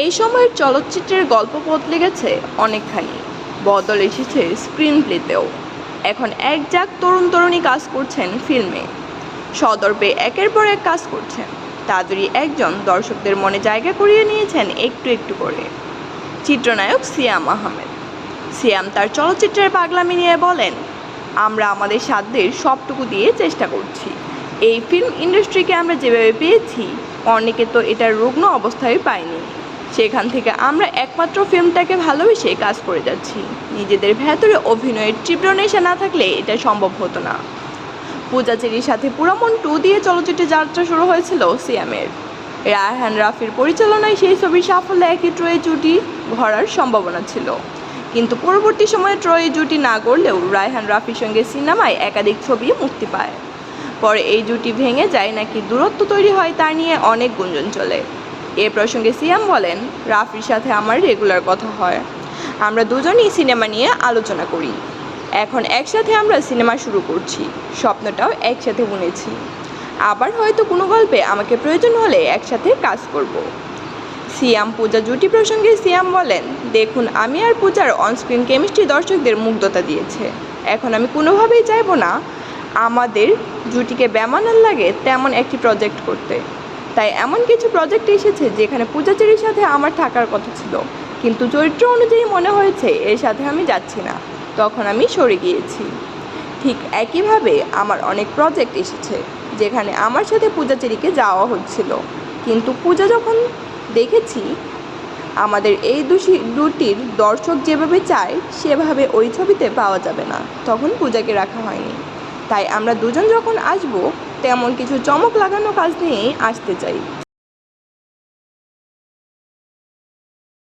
এই সময়ের চলচ্চিত্রের গল্প বদলে গেছে অনেকখানি। বদল এসেছে স্ক্রিন প্লেতেও এখন এক যাক তরুণ তরুণী কাজ করছেন ফিল্মে। সদর্পে একের পর এক কাজ করছেন। তাদেরই একজন দর্শকদের মনে জায়গা করিয়ে নিয়েছেন একটু একটু করে। চিত্রনায়ক সিয়াম আহমেদ। সিয়াম তার চলচ্চিত্রের পাগলামি নিয়ে বলেন, আমরা আমাদের সাধ্যের সবটুকু দিয়ে চেষ্টা করছি। এই ফিল্ম ইন্ডাস্ট্রিকে আমরা যেভাবে পেয়েছি, অনেকে তো এটার রুগ্ন অবস্থায় পায়নি। সেখান থেকে আমরা একমাত্র ফিল্মটাকে ভালোবেসে কাজ করে যাচ্ছি। নিজেদের ভেতরে অভিনয়ের তীব্র নেশা না থাকলে এটা সম্ভব হতো না। পূজাচেরির সাথে পুরামন টু দিয়ে চলচ্চিত্রে যাত্রা শুরু হয়েছিল সিয়ামের। রায়হান রাফির পরিচালনায় সেই ছবির সাফল্যে একই ট্রয়ে জুটি ভরার সম্ভাবনা ছিল। কিন্তু পরবর্তী সময়ে ট্রয়ে জুটি না করলেও রায়হান রাফির সঙ্গে সিনেমায় একাধিক ছবি মুক্তি পায়। পরে এই জুটি ভেঙে যায় নাকি দূরত্ব তৈরি হয় তা নিয়ে অনেক গুঞ্জন চলে। এ প্রসঙ্গে সিয়াম বলেন, রাফির সাথে আমার রেগুলার কথা হয়। আমরা দুজনই সিনেমা নিয়ে আলোচনা করি। এখন একসাথে আমরা সিনেমা শুরু করছি। স্বপ্নটাও একসাথে বুনেছি। আবার হয়তো কোনো গল্পে আমাকে প্রয়োজন হলে একসাথে কাজ করব। সিয়াম পূজা জুটি প্রসঙ্গে সিয়াম বলেন, দেখুন, আমি আর পূজার অনস্ক্রিন কেমিস্ট্রি দর্শকদের মুগ্ধতা দিয়েছে। এখন আমি কোনোভাবেই চাইব না আমাদের জুটিকে বেমানান লাগে তেমন একটি প্রজেক্ট করতে। তাই এমন কিছু প্রজেক্ট এসেছে যেখানে পূজাচেরির সাথে আমার থাকার কথা ছিল। কিন্তু চরিত্র অনুযায়ী মনে হয়েছে এর সাথে আমি যাচ্ছি না। তখন আমি সরে গিয়েছি। ঠিক একইভাবে আমার অনেক প্রজেক্ট এসেছে যেখানে আমার সাথে পূজাচেরিকে যাওয়া হচ্ছিল। কিন্তু পূজা যখন দেখেছি, আমাদের এই দুষি দুটির দর্শক যেভাবে চায়, সেভাবে ওই ছবিতে পাওয়া যাবে না। তখন পূজাকে রাখা হয়নি। তাই আমরা দুজন যখন আসব তেমন কিছু চমক লাগানো কাজ নিয়েই আসতে চাই।